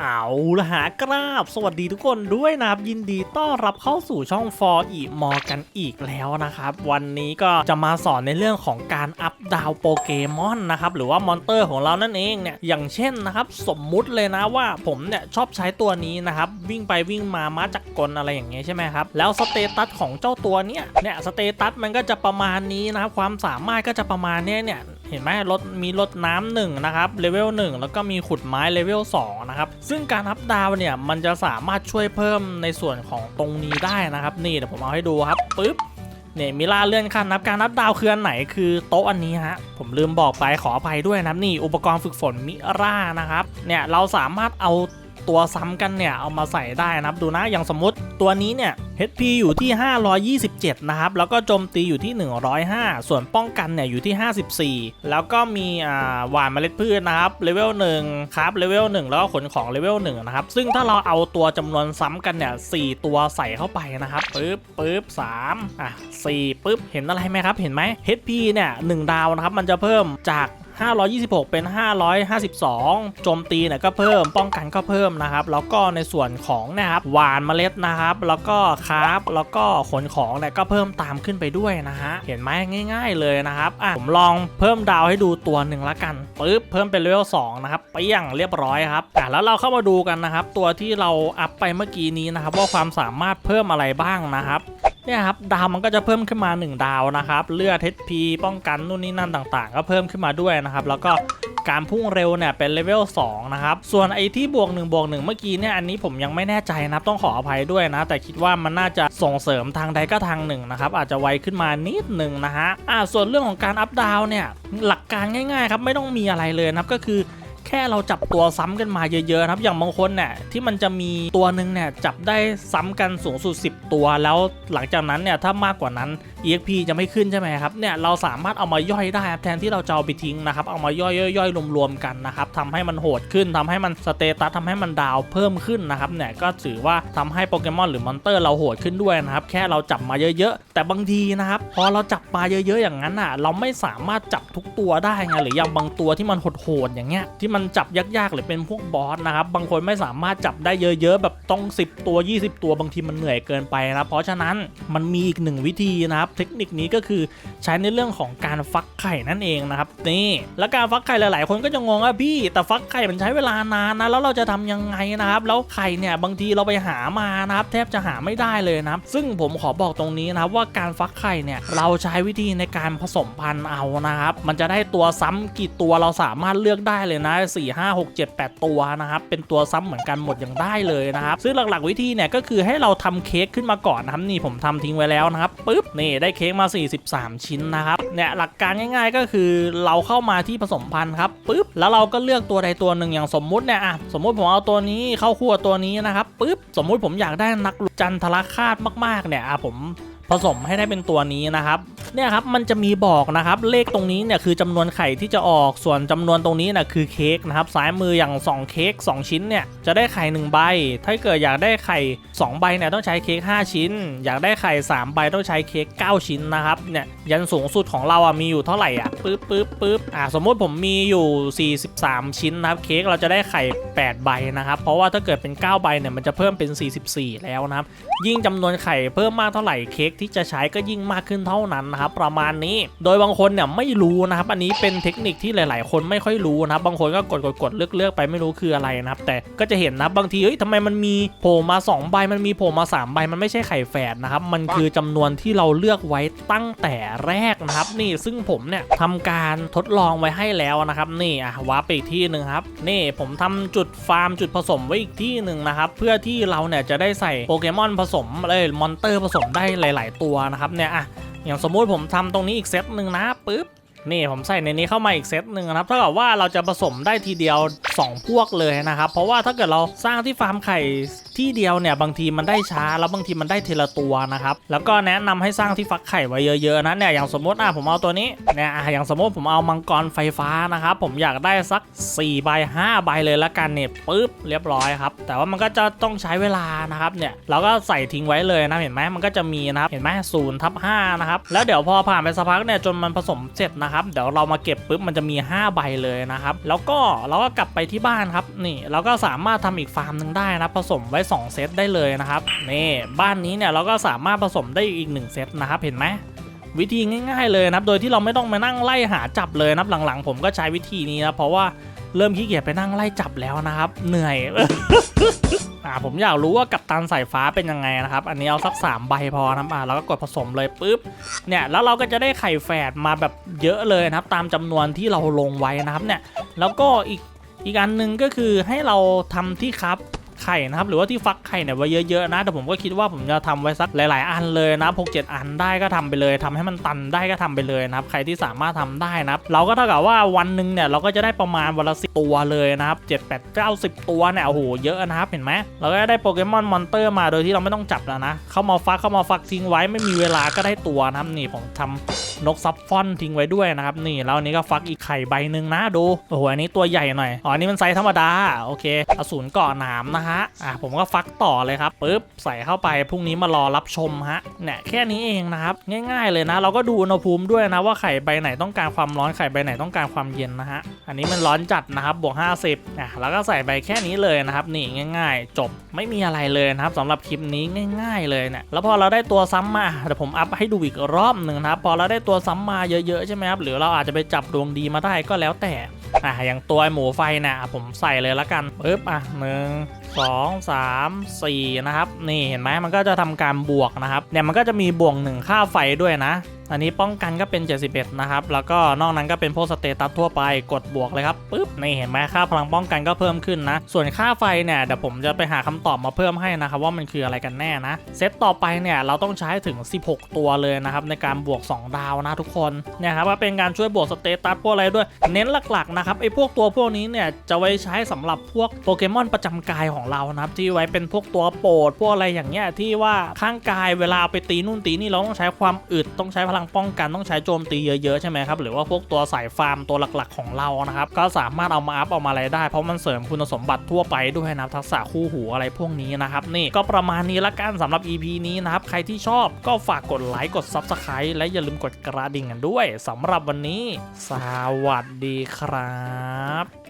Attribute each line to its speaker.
Speaker 1: เอาละหากราบ สวัสดีทุกคนด้วยนะครับยินดีต้อนรับเข้าสู่ช่องฟอร์อีมอกันอีกแล้วนะครับ วันนี้ก็จะมาสอนในเรื่องของการอัพดาวโปเกมอนนะครับ หรือว่ามอนเตอร์ของเรานั่นเองเนี่ยอย่างเช่นนะครับ สมมุติเลยนะว่าผมเนี่ยชอบใช้ตัวนี้นะครับ วิ่งไปวิ่งมามาจากกลอะไรอย่างเงี้ยใช่ไหมครับ แล้วสเตตัสของเจ้าตัวเนี้ยเนี่ยสเตตัสมันก็จะประมาณนี้นะครับความสามารถก็จะประมาณเนี้ยเนี่ย เห็นไหมรถมีรถน้ำหนึ่งนะครับเลเวล1แล้วก็มีขุดไม้เลเวล2นะครับซึ่งการอัพดาวเนี่ยมันจะสามารถช่วยเพิ่มในส่วนของตรงนี้ได้นะครับ นี่เดี๋ยวผมเอาให้ดูครับปึ๊บเนี่ยมิล่าเลื่อนขั้นนับการนับดาวคืออันไหนคือโต๊ะอันนี้ฮะผมลืมบอกไปขออภัยด้วยนะนี่อุปกรณ์ฝึกฝนมิรานะครับเนี่ยเราสามารถเอา ตัวซ้ำกันเนี่ยเอามาใส่ได้นะครับดูนะอย่างสมมติตัวนี้เนี่ย HP อยู่ที่ 527 นะครับ แล้วก็โจมตีอยู่ที่ 105 ส่วนป้องกันเนี่ยอยู่ที่ 54 แล้วก็มีหวานเมล็ดพืชนะครับเลเวล1ครับเลเวล1แล้วก็ขนของเลเวล1นะครับ ซึ่งถ้าเราเอาตัวจำนวนซ้ำกันเนี่ย4ตัวใส่เข้าไปนะครับปึ๊บปึ๊บ3อะ4ปึ๊บเห็นอะไรไหมครับ เห็นไหม HP เนี่ย1ดาวนะครับมันจะเพิ่มจาก 526 เป็น 552 โจมตีเนี่ยก็เพิ่มป้องกันก็เพิ่มนะครับ แล้วก็ในส่วนของนะครับหวานเมล็ดนะครับ แล้วก็คราฟแล้วก็ขนของเนี่ยก็เพิ่มตามขึ้นไปด้วยนะฮะเห็นไหมง่าย ๆ เลยนะครับอะผมลองเพิ่มดาวให้ดูตัวหนึ่งละกันปึ๊บเพิ่มเป็นเลเวล2นะครับเปี้ยงเรียบร้อยครับอะแล้วเราเข้ามาดูกันนะครับ ตัวที่เราอัพไปเมื่อกี้นี้นะครับ ว่าความสามารถเพิ่มอะไรบ้างนะครับ เนี่ยครับดาวมันก็จะเพิ่มขึ้นมา 1 ดาวนะครับ เลือด HP ป้องกันนู่นนี่นั่นต่างๆ ก็เพิ่มขึ้นมาด้วยนะครับ แล้วก็การพุ่งเร็วเนี่ยเป็นเลเวล2นะครับ ส่วนไอ้ที่บวก1บวก1เมื่อกี้เนี่ยอันนี้ผมยังไม่แน่ใจนะครับ ต้องขออภัยด้วยนะ แต่คิดว่ามันน่าจะส่งเสริมทางใดก็ทางหนึ่งนะครับ อาจจะไวขึ้นมานิดหนึ่งนะฮะอ่าส่วนเรื่องของการอัพดาวเนี่ยหลักการง่ายๆครับไม่ต้องมีอะไรเลยนะครับก็คือ แค่เราจับตัวซ้ำกันมาเยอะๆนะครับอย่างบางคนเนี่ยที่มันจะมีตัวหนึ่งเนี่ยจับได้ซ้ำกันสูงสุด 10 ตัว แล้วหลังจากนั้นเนี่ยถ้ามากกว่านั้น EXP จะไม่ขึ้นใช่ไหมครับเนี่ยเราสามารถเอามาย่อยได้แทนที่เราจะเอาไปทิ้งนะครับเอามาย่อยๆย่อยๆรวมๆกันนะครับทำให้มันโหดขึ้นทำให้มันสเตตัสทำให้มันดาวเพิ่มขึ้นนะครับเนี่ยก็ถือว่าทำให้โปเกมอนหรือมอนเตอร์เราโหดขึ้นด้วยนะครับแค่เราจับมาเยอะๆ แต่บางทีนะครับพอเราจับมาเยอะๆอย่างนั้นอะเราไม่สามารถจับทุกตัวได้ไงหรืออย่างบางตัวที่มันโหดๆอย่างเงี้ยที่มันันจับยากๆหรือเป็นพวกบอสนะครับบางคนไม่สามารถจับได้เยอะๆ แบบต้อง 10 ตัว 20 ตัวบางทีมันเหนื่อยเกินไปนะเพราะฉะนั้นมันมีอีกหนึ่งวิธีนะครับเทคนิคนี้ก็คือใช้ในเรื่องของการฟักไข่นั่นเองนะครับนี่แล้วการฟักไข่หลายๆ คนก็จะงงว่าพี่ แต่ฟักไข่มันใช้เวลานานนะแล้วเราจะทำยังไงนะครับแล้วไข่เนี่ยบางทีเราไปหามานะครับแทบจะหาไม่ได้เลยนะครับซึ่งผมขอบอกตรงนี้นะครับว่าการฟักไข่เนี่ยเราใช้วิธีในการผสมพันธุ์เอานะครับมันจะได้ตัวซ้ำกี่ตัวเราสามารถเลือกได้เลยนะ4 5 6 7 8 ตัวนะครับ เป็นตัวซ้ำเหมือนกันหมดอย่างได้เลยนะครับ ซึ่งหลักๆวิธีเนี่ยก็คือให้เราทำเค้กขึ้นมาก่อนนะครับนี่ผมทำทิ้งไว้แล้วนะครับปึ๊บนี่ได้เค้กมา 43 ชิ้นนะครับเนี่ยหลักการง่ายๆก็คือเราเข้ามาที่ผสมพันธุ์ครับปึ๊บแล้วเราก็เลือกตัวใดตัวหนึ่งอย่างสมมุติเนี่ยอะสมมุติผมเอาตัวนี้เข้าคู่กับตัวนี้นะครับปึ๊บสมมุติผมอยากได้นักลุกจันทรคาตมากๆเนี่ยอะผม ผสมให้ได้เป็นตัวนี้นะครับเนี่ยครับมันจะมีบอกนะครับเลขตรงนี้เนี่ยคือจำนวนไข่ที่จะออกส่วนจำนวนตรงนี้นะคือเค้กนะครับซ้ายมืออย่าง 2 เค้ก2 ชิ้นเนี่ยจะได้ไข่ 1 ใบ ถ้าเกิดอยากได้ไข่ 2 ใบเนี่ยต้องใช้เค้ก5 ชิ้น อยากได้ไข่ 3 ใบต้องใช้เค้ก9 ชิ้นนะครับเนี่ยยันสูงสุดของเราอะมีอยู่เท่าไหร่อะปึ๊บปึ๊บปึ๊บอะสมมุติผมมีอยู่ 43 ชิ้นนะครับเค้กเราจะได้ไข่ 8 ใบนะครับเพราะว่าถ้าเกิดเป็น 9 ใบเนี่ยมันจะเพิ่มเป็น 44 แล้วนะครับยิ่งจำนวนไข่เพิ่มมากเท่าไหร่เค้กที่จะใช้ก็ยิ่งมากขึ้นเท่านั้นนะครับประมาณนี้ โดยบางคนเนี่ยไม่รู้นะครับ อันนี้เป็นเทคนิคที่หลาย ๆ คนไม่ค่อยรู้นะครับบางคนก็กดกดกดเลือกเลือกไปไม่รู้คืออะไรนะครับ แต่ก็จะเห็นนะบางทีเฮ้ยทำไมมันมีโผล่มา 2 ใบมันมีโผล่มา 3 ใบมันไม่ใช่ไข่แฝดนะครับมันคือจำนวนที่เราเลือกไว้ตั้งแต่แรกนะครับ นี่ซึ่งผมเนี่ยทำการทดลองไว้ให้แล้วนะครับนี่อะวาร์ปไปอีกที่หนึ่งครับนี่ผมทำจุดฟาร์มจุดผสมไว้อีกที่หนึ่งนะครับเพื่อที่เราเนี่ยจะได้ใส่โปเกมอนผสมเลยมอนเตอร์ผสมได้หลายๆตัวนะครับเนี่ยอะอย่างสมมุติผมทำตรงนี้อีกเซตหนึ่งนะปึ๊บ นี่ผมใส่ในนี้เข้ามาอีกเซตหนึ่งนะครับเท่ากับว่าเราจะผสมได้ทีเดียว 2 พวกเลยนะครับ เพราะว่าถ้าเกิดเราสร้างที่ฟาร์มไข่ที่เดียวเนี่ยบางทีมันได้ช้าแล้วบางทีมันได้เทละตัวนะครับแล้วก็แนะนำให้สร้างที่ฟักไข่ไว้เยอะๆนะเนี่ยอย่างสมมติอะผมเอาตัวนี้เนี่ยอะอย่างสมมติผมเอามังกรไฟฟ้านะครับผมอยากได้สัก4ใบ5ใบเลยละกันเนี่ยปึ๊บเรียบร้อยครับแต่ว่ามันก็จะต้องใช้เวลานะครับเนี่ยเราก็ใส่ทิ้งไว้เลยนะเห็นไหมมันก็จะมีนะครับเห็นไหมศูนย์ทับห้านะครับแล้วเดี๋ยวพอผ่านไปสักพักเนี่ยจนมันผสมเสร็จนะครับนะครับ เดี๋ยวเรามาเก็บปุ๊บมันจะมี 5 ใบเลยนะครับ แล้วก็เราก็กลับไปที่บ้านครับ นี่เราก็สามารถทำอีกฟาร์มหนึ่งได้นะผสมไว้ 2 เซตได้เลยนะครับ นี่บ้านนี้เนี่ยเราก็สามารถผสมได้อีก 1 เซตนะครับ เห็นไหมวิธีง่าย ๆเลยนะครับ โดยที่เราไม่ต้องมานั่งไล่หาจับเลยนะครับหลังๆ ผมก็ใช้วิธีนี้นะเพราะว่าเริ่มขี้เกียจไปนั่งไล่จับแล้วนะครับ เหนื่อย ผมอยากรู้ว่ากัปตันสายฟ้าเป็นยังไงนะครับ อันนี้เอาสัก 3 ใบพอนะครับอ่าแล้วก็กดผสมเลยปุ๊บ เนี่ย แล้วเราก็จะได้ไข่แฝดมาแบบเยอะเลยนะครับ ตามจำนวนที่เราลงไว้นะครับเนี่ย แล้วก็อีกอีกอันหนึ่งก็คือให้เราทำที่ครับ ไข่นะครับหรือว่าที่ฟักไข่เนี่ยไว้เยอะๆนะแต่ผมก็คิดว่าผมจะทำไว้สักหลาย ๆ อันเลยนะหกเจ็ดอันได้ก็ทำไปเลยทำให้มันตันได้ก็ทำไปเลยนะครับใครที่สามารถทำได้นะครับเราก็เท่ากับว่าวันหนึ่งเนี่ยเราก็จะได้ประมาณวันละสิตัวเลยนะครับเจ็ดแปดเก้าสิบตัวเนี่ยโอ้โหเยอะนะครับเห็นไหมเราก็ได้โปเกมอนมอนเตอร์มาโดยที่เราไม่ต้องจับแล้วนะเข้ามาฟักเข้ามาฟักทิ้งไว้ไม่มีเวลาก็ได้ตัวนะครับนี่ผมทำนกซับฟอนทิ้งไว้ด้วยนะครับนี่แล้วอันนี้ก็ฟักอีกไข่ใบหนึ่งนะดูโอ้โหอันนี้ตัวใหญ่หน่อยอ๋ออันนี้มันไซส์ธรรมดาโอเคอสูรเกาะหนามนะฮะอะผมก็ฟักต่อเลยครับปุ๊บใส่เข้าไปพรุ่งนี้มารอรับชมฮะเนี่ยแค่นี้เองนะครับง่าย ๆเลยนะ เราก็ดูอุณหภูมิด้วยนะว่าไข่ใบไหนต้องการความร้อนไข่ใบไหนต้องการความเย็นนะฮะอันนี้มันร้อนจัดนะครับบวก 50อะแล้วก็ใส่ไปแค่นี้เลยนะครับนี่ง่าย ๆ จบไม่มีอะไรเลยนะครับสำหรับคลิปนี้ง่าย ๆ เลยเนี่ยแล้วพอเราได้ตัวซ้ำมาเดี๋ยวผมอัพให้ดูอีกรอบหนึ่งนะครับพอเราได้ตัวซ้ำมาเยอะๆใช่ไหมครับหรือเราอาจจะไปจับดวงดีมาได้ก็แล้วแต่อะอย่างตัวหมูไฟนี่ยอะผมใส่เลยละกันปึ๊บอะหนึ่ง สองสามสี่นะครับ นี่เห็นไหมมันก็จะทำการบวกนะครับเนี่ยมันก็จะมีบวกหนึ่งค่าไฟด้วยนะ อันนี้ป้องกันก็เป็น 71 นะครับ แล้วก็นอกนั้นก็เป็นพวกสเตตัสทั่วไปกดบวกเลยครับปุ๊บนี่เห็นไหมค่าพลังป้องกันก็เพิ่มขึ้นนะ ส่วนค่าไฟเนี่ยเดี๋ยวผมจะไปหาคำตอบมาเพิ่มให้นะครับว่ามันคืออะไรกันแน่นะ เซตต่อไปเนี่ยเราต้องใช้ถึง 16 ตัวเลยนะครับในการบวก 2 ดาวนะทุกคนเนี่ยครับว่าเป็นการช่วยบวกสเตตัสพวกอะไรด้วย เน้นหลักๆนะครับไอ้พวกตัวพวกนี้เนี่ยจะไว้ใช้สำหรับพวกโปเกมอนประจำกายของเรานะครับที่ไว้เป็นพวกตัวโปรดพวกอะไรอย่างเงี้ยที่ว่าข้างกายเวลาเอาไปตีนู่นตีนี่เราต้องใช้ความอึดต้องใช้พลังป้องกันต้องใช้โจมตีเยอะๆใช่ไหมครับหรือว่าพวกตัวสายฟาร์มตัวหลักๆของเรานะครับก็สามารถเอามาอัพเอามาอะไรได้ เพราะมันเสริมคุณสมบัติทั่วไปด้วยนะทักษะคู่หูอะไรพวกนี้นะครับนี่ก็ประมาณนี้ละกันสำหรับ EP นี้นะครับใครที่ชอบก็ฝากกดไลค์กด Subscribe และอย่าลืมกดกระดิ่งกันด้วยสำหรับวันนี้ สวัสดีครับ